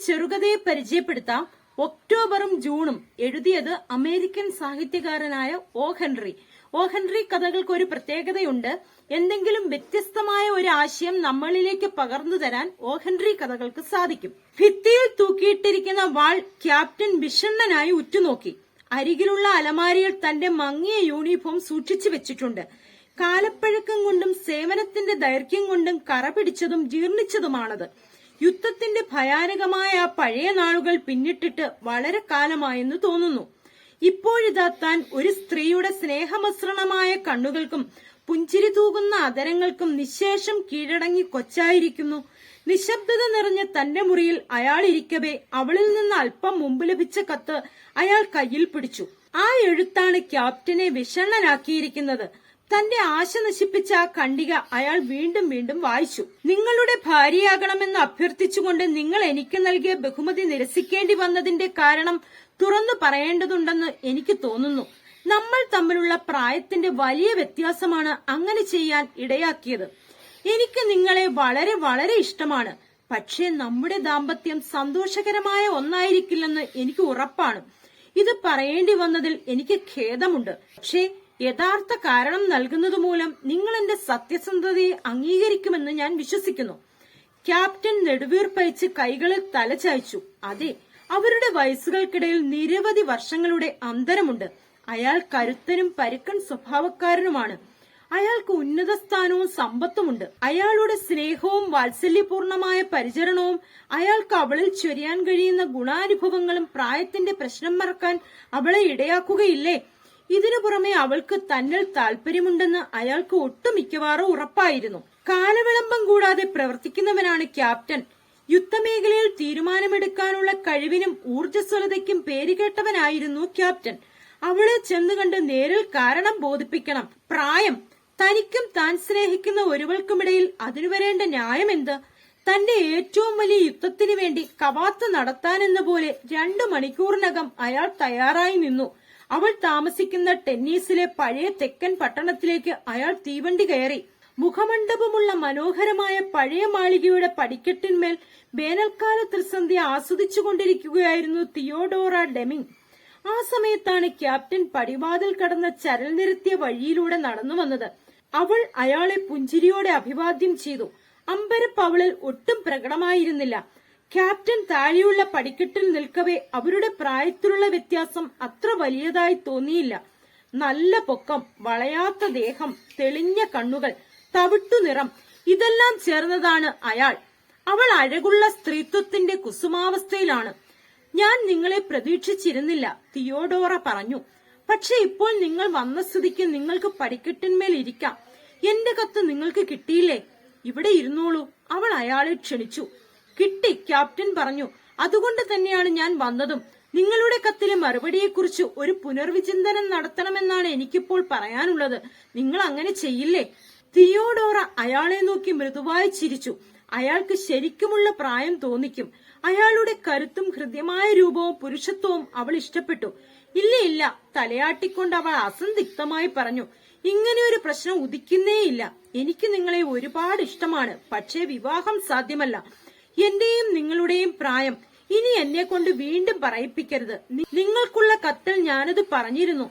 ചെറുകഥയെ പരിചയപ്പെടുത്താം ഒക്ടോബറും ജൂണും എഴുതിയത് അമേരിക്കൻ സാഹിത്യകാരനായ ഓ ഹെൻറി. ഓ ഹെൻറി കഥകൾക്ക് ഒരു പ്രത്യേകതയുണ്ട്. എന്തെങ്കിലും വ്യത്യസ്തമായ ഒരു ആശയം നമ്മളിലേക്ക് പകർന്നു തരാൻ ഓ ഹെൻറി കഥകൾക്ക് സാധിക്കും. ഭിത്തിയിൽ തൂക്കിയിട്ടിരിക്കുന്ന വാൾ ക്യാപ്റ്റൻ വിഷണ്ണനായി ഉറ്റുനോക്കി. അരികിലുള്ള അലമാരിയിൽ തന്റെ മങ്ങിയ യൂണിഫോം സൂക്ഷിച്ചു വെച്ചിട്ടുണ്ട്. കാലപ്പഴക്കം കൊണ്ടും സേവനത്തിന്റെ ദൈർഘ്യം കൊണ്ടും കറ പിടിച്ചതും ജീർണിച്ചതുമാണത്. യുദ്ധത്തിന്റെ ഭയാനകമായ ആ പഴയ നാളുകൾ പിന്നിട്ടിട്ട് വളരെ കാലമായെന്ന് തോന്നുന്നു. ഇപ്പോഴിതാ താൻ ഒരു സ്ത്രീയുടെ സ്നേഹമസൃണമായ കണ്ണുകൾക്കും പുഞ്ചിരി തൂകുന്ന അതരങ്ങൾക്കും നിശേഷം കീഴടങ്ങി കൊച്ചായിരിക്കുന്നു. നിശബ്ദത നിറഞ്ഞ തന്റെ മുറിയിൽ അയാൾ ഇരിക്കവേ അവളിൽ നിന്ന് അല്പം മുമ്പ് ലഭിച്ച കത്ത് അയാൾ കയ്യിൽ പിടിച്ചു. ആ എഴുത്താണ് ക്യാപ്റ്റനെ വിഷണ്ണനാക്കിയിരിക്കുന്നത്. തന്റെ ആശ നശിപ്പിച്ച ഖണ്ഡിക അയാൾ വീണ്ടും വീണ്ടും വായിച്ചു. നിങ്ങളുടെ ഭാര്യയാകണമെന്ന് അഭ്യർത്ഥിച്ചുകൊണ്ട് നിങ്ങൾ എനിക്ക് നൽകിയ ബഹുമതി നിരസിക്കേണ്ടി വന്നതിന്റെ കാരണം തുറന്നു പറയേണ്ടതുണ്ടെന്ന് എനിക്ക് തോന്നുന്നു. നമ്മൾ തമ്മിലുള്ള പ്രായത്തിന്റെ വലിയ വ്യത്യാസമാണ് അങ്ങനെ ചെയ്യാൻ ഇടയാക്കിയത്. എനിക്ക് നിങ്ങളെ വളരെ വളരെ ഇഷ്ടമാണ്. പക്ഷേ നമ്മുടെ ദാമ്പത്യം സന്തോഷകരമായ ഒന്നായിരിക്കില്ലെന്ന് എനിക്ക് ഉറപ്പാണ്. ഇത് പറയേണ്ടി വന്നതിൽ എനിക്ക് ഖേദമുണ്ട്. പക്ഷേ യഥാർത്ഥ കാരണം നൽകുന്നത് മൂലം നിങ്ങൾ എന്റെ സത്യസന്ധതയെ അംഗീകരിക്കുമെന്ന് ഞാൻ വിശ്വസിക്കുന്നു. ക്യാപ്റ്റൻ നെടുവീർപ്പയച്ച് കൈകളിൽ തലചായ്ച്ചു അതെ അവരുടെ വയസ്സുകൾക്കിടയിൽ നിരവധി വർഷങ്ങളുടെ അന്തരമുണ്ട്. അയാൾ കരുത്തനും പരുക്കൻ സ്വഭാവക്കാരനുമാണ്. അയാൾക്ക് ഉന്നത സ്ഥാനവും സമ്പത്തുമുണ്ട്. അയാളുടെ സ്നേഹവും വാത്സല്യപൂർണമായ പരിചരണവും അയാൾക്ക് അവളിൽ ചൊരിയാൻ കഴിയുന്ന ഗുണാനുഭവങ്ങളും പ്രായത്തിന്റെ പ്രശ്നം മറക്കാൻ അവളെ ഇടയാക്കുകയില്ലേ? ഇതിനു പുറമെ അവൾക്ക് തന്നിൽ താല്പര്യമുണ്ടെന്ന് അയാൾക്ക് ഒട്ടുമിക്കവാറും ഉറപ്പായിരുന്നു. കാലവിളംബം കൂടാതെ പ്രവർത്തിക്കുന്നവനാണ് ക്യാപ്റ്റൻ. യുദ്ധമേഖലയിൽ തീരുമാനമെടുക്കാനുള്ള കഴിവിനും ഊർജസ്വലതയ്ക്കും പേരുകേട്ടവനായിരുന്നു ക്യാപ്റ്റൻ. അവളെ ചെന്നുകണ്ട് നേരിൽ കാരണം ബോധിപ്പിക്കണം. പ്രായം. തനിക്കും താൻ സ്നേഹിക്കുന്ന ഒരുവൾക്കുമിടയിൽ അതിനു വരേണ്ട ന്യായം എന്ത്? തന്റെ ഏറ്റവും വലിയ യുദ്ധത്തിനു വേണ്ടി കവാത്ത് നടത്താനെന്ന പോലെ രണ്ടു മണിക്കൂറിനകം അയാൾ തയ്യാറായി നിന്നു. അവൾ താമസിക്കുന്ന ടെന്നീസിലെ പഴയ തെക്കൻ പട്ടണത്തിലേക്ക് അയാൾ തീവണ്ടി കയറി. മുഖമണ്ഡപമുള്ള മനോഹരമായ പഴയ മാളികയുടെ പടിക്കെട്ടിന്മേൽ വേനൽക്കാല ത്രിസന്ധ്യ ആസ്വദിച്ചുകൊണ്ടിരിക്കുകയായിരുന്നു തിയോഡോറ ഡെമിങ്. ആ സമയത്താണ് ക്യാപ്റ്റൻ പടിവാതിൽ കടന്ന ചരൽ നിരത്തിയ വഴിയിലൂടെ നടന്നു വന്നത്. അവൾ അയാളെ പുഞ്ചിരിയോടെ അഭിവാദ്യം ചെയ്തു. അമ്പരപ്പ് അവളിൽ ഒട്ടും പ്രകടമായിരുന്നില്ല. ക്യാപ്റ്റൻ താഴെയുള്ള പടിക്കെട്ടിൽ നിൽക്കവേ അവരുടെ പ്രായത്തിലുള്ള വ്യത്യാസം അത്ര വലിയതായി തോന്നിയില്ല. നല്ല പൊക്കം വളയാത്ത ദേഹം തെളിഞ്ഞ കണ്ണുകൾ തവിട്ടു നിറം ഇതെല്ലാം ചേർന്നതാണ് അയാൾ. അവൾ അഴകുള്ള സ്ത്രീത്വത്തിന്റെ കുസുമാവസ്ഥയിലാണ്. ഞാൻ നിങ്ങളെ പ്രതീക്ഷിച്ചിരുന്നില്ല തിയോഡോറ പറഞ്ഞു. പക്ഷെ ഇപ്പോൾ നിങ്ങൾ വന്ന സ്ഥിതിക്ക് നിങ്ങൾക്ക് പടിക്കെട്ടിന്മേൽ ഇരിക്കാം. എന്റെ കത്ത് നിങ്ങൾക്ക് കിട്ടിയില്ലേ? ഇവിടെ ഇരുന്നോളൂ. അവൾ അയാളെ ക്ഷണിച്ചു. കിട്ടി ക്യാപ്റ്റൻ പറഞ്ഞു. അതുകൊണ്ട് തന്നെയാണ് ഞാൻ വന്നതും. നിങ്ങളുടെ കത്തിലെ മറുപടിയെക്കുറിച്ച് ഒരു പുനർവിചിന്തനം നടത്തണമെന്നാണ് എനിക്കിപ്പോൾ പറയാനുള്ളത്. നിങ്ങൾ അങ്ങനെ ചെയ്യില്ലേ? തിയോഡോറ അയാളെ നോക്കി മൃദുവായി ചിരിച്ചു. അയാൾക്ക് ശരിക്കുമുള്ള പ്രായം തോന്നിക്കും. അയാളുടെ കരുത്തും ഹൃദ്യമായ രൂപവും പുരുഷത്വവും അവൾ ഇഷ്ടപ്പെട്ടു. ഇല്ല ഇല്ല തലയാട്ടിക്കൊണ്ട് അവൾ അസന്ദിഗ്ധമായി പറഞ്ഞു. ഇങ്ങനെ ഒരു പ്രശ്നം ഉദിക്കുന്നേയില്ല. എനിക്ക് നിങ്ങളെ ഒരുപാട് ഇഷ്ടമാണ്. പക്ഷേ വിവാഹം സാധ്യമല്ല. എന്റെയും നിങ്ങളുടെയും പ്രായം ഇനി എന്നെ കൊണ്ട് വീണ്ടും പറയിപ്പിക്കരുത്. നിങ്ങൾക്കുള്ള കത്തിൽ ഞാനത് പറഞ്ഞിരുന്നു.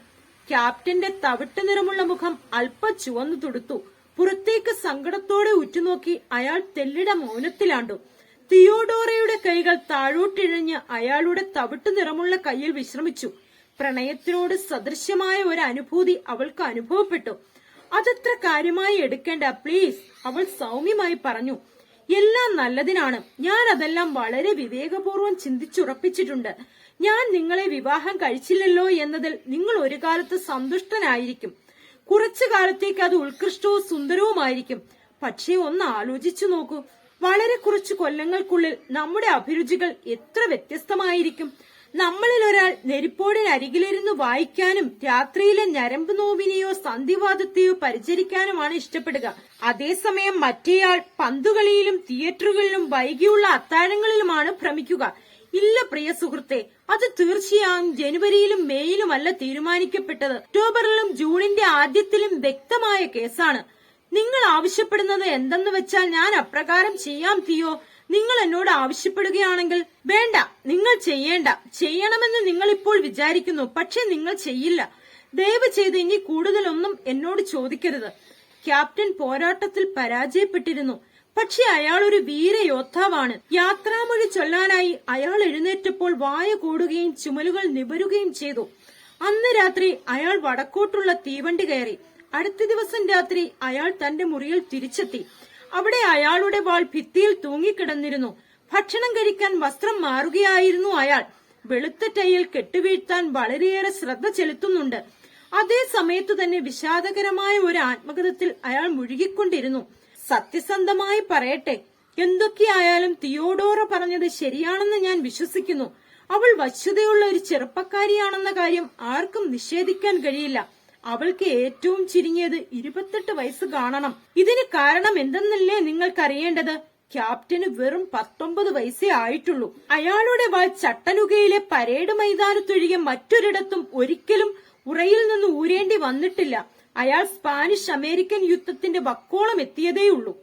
ക്യാപ്റ്റന്റെ തവിട്ട് നിറമുള്ള മുഖം അല്പ ചുവന്നു തുടുത്തു. പുറത്തേക്ക് സങ്കടത്തോടെ ഉറ്റുനോക്കി അയാൾ തെല്ലിട മൗനത്തിലാണ്ടു. തിയോഡോറയുടെ കൈകൾ താഴോട്ടിഴഞ്ഞ് അയാളുടെ തവിട്ട് നിറമുള്ള കയ്യിൽ വിശ്രമിച്ചു. പ്രണയത്തിനോട് സദൃശ്യമായ ഒരു അനുഭൂതി അവൾക്ക് അനുഭവപ്പെട്ടു. അതത്ര കാര്യമായി എടുക്കേണ്ട പ്ലീസ് അവൾ സൗമ്യമായി പറഞ്ഞു. എല്ലാം നല്ലതിനാണ്. ഞാൻ അതെല്ലാം വളരെ വിവേകപൂർവം ചിന്തിച്ചുറപ്പിച്ചിട്ടുണ്ട്. ഞാൻ നിങ്ങളെ വിവാഹം കഴിച്ചില്ലല്ലോ എന്നതിൽ നിങ്ങൾ ഒരു കാലത്ത് സന്തുഷ്ടനായിരിക്കും. കുറച്ചു കാലത്തേക്ക് അത് ഉത്കൃഷ്ടവും സുന്ദരവുമായിരിക്കും. പക്ഷേ ഒന്ന് ആലോചിച്ചു നോക്കൂ. വളരെ കുറച്ച് കൊല്ലങ്ങൾക്കുള്ളിൽ നമ്മുടെ അഭിരുചികൾ എത്ര വ്യത്യസ്തമായിരിക്കും. നമ്മളിൽ ഒരാൾ നെരിപ്പോടിനരികിലിരുന്ന് വായിക്കാനും രാത്രിയിലെ ഞരമ്പ് നോവിനെയോ സന്ധിവാദത്തെയോ പരിചരിക്കാനുമാണ് ഇഷ്ടപ്പെടുക. അതേസമയം മറ്റേയാൾ പന്തുകളിയിലും തിയേറ്ററുകളിലും വൈകിയുള്ള അത്താഴങ്ങളിലുമാണ് ഭ്രമിക്കുക. ഇല്ല പ്രിയ സുഹൃത്തെ അത് തീർച്ചയായും ജനുവരിയിലും മേയിലുമല്ല തീരുമാനിക്കപ്പെട്ടത്. ഒക്ടോബറിലും ജൂണിന്റെ ആദ്യത്തിലും വ്യക്തമായ കേസാണ്. നിങ്ങൾ ആവശ്യപ്പെടുന്നത് എന്തെന്ന് വെച്ചാൽ ഞാൻ അപ്രകാരം ചെയ്യാം തിയോ. നിങ്ങൾ എന്നോട് ആവശ്യപ്പെടുകയാണെങ്കിൽ വേണ്ട നിങ്ങൾ ചെയ്യേണ്ട. ചെയ്യണമെന്ന് നിങ്ങൾ ഇപ്പോൾ വിചാരിക്കുന്നു പക്ഷെ നിങ്ങൾ ചെയ്യില്ല. ദയവ് ചെയ്ത് ഇനി കൂടുതലൊന്നും എന്നോട് ചോദിക്കരുത്. ക്യാപ്റ്റൻ പോരാട്ടത്തിൽ പരാജയപ്പെട്ടിരുന്നു. പക്ഷെ അയാൾ ഒരു വീരയോദ്ധാവാണ് യാത്രാമൊഴി ചൊല്ലാനായി അയാൾ എഴുന്നേറ്റപ്പോൾ വായ കൂടുകയും ചുമലുകൾ നിവരുകയും ചെയ്തു. അന്ന് രാത്രി അയാൾ വടക്കോട്ടുള്ള തീവണ്ടി കയറി. അടുത്ത ദിവസം രാത്രി അയാൾ തന്റെ മുറിയിൽ തിരിച്ചെത്തി. അവിടെ അയാളുടെ വാൾ ഭിത്തിയിൽ തൂങ്ങിക്കിടന്നിരുന്നു. ഭക്ഷണം കഴിക്കാൻ വസ്ത്രം മാറുകയായിരുന്നു അയാൾ. വെളുത്ത ടൈയിൽ കെട്ടുവീഴ്ത്താൻ വളരെയേറെ ശ്രദ്ധ ചെലുത്തുന്നുണ്ട്. അതേ സമയത്തു തന്നെ വിഷാദകരമായ ഒരു ആത്മകഥത്തിൽ അയാൾ മുഴുകിക്കൊണ്ടിരുന്നു. സത്യസന്ധമായി പറയട്ടെ എന്തൊക്കെയായാലും തിയോഡോറ പറഞ്ഞത് ശരിയാണെന്ന് ഞാൻ വിശ്വസിക്കുന്നു. അവൾ വശ്യതയുള്ള ഒരു ചെറുപ്പക്കാരിയാണെന്ന കാര്യം ആർക്കും നിഷേധിക്കാൻ കഴിയില്ല. അവൾക്ക് ഏറ്റവും ചുരുങ്ങിയത് ഇരുപത്തെട്ട് വയസ്സ് കാണണം. ഇതിന് കാരണം എന്തെന്നല്ലേ നിങ്ങൾക്കറിയേണ്ടത്? ക്യാപ്റ്റന് വെറും പത്തൊമ്പത് വയസ്സേ ആയിട്ടുള്ളൂ. അയാളുടെ വാൾ ചട്ടനുകയിലെ പരേഡ് മൈതാനത്തൊഴികെ മറ്റൊരിടത്തും ഒരിക്കലും ഉറയിൽ നിന്ന് ഊരേണ്ടി വന്നിട്ടില്ല. അയാൾ സ്പാനിഷ് അമേരിക്കൻ യുദ്ധത്തിന്റെ വക്കോളം എത്തിയതേയുള്ളൂ.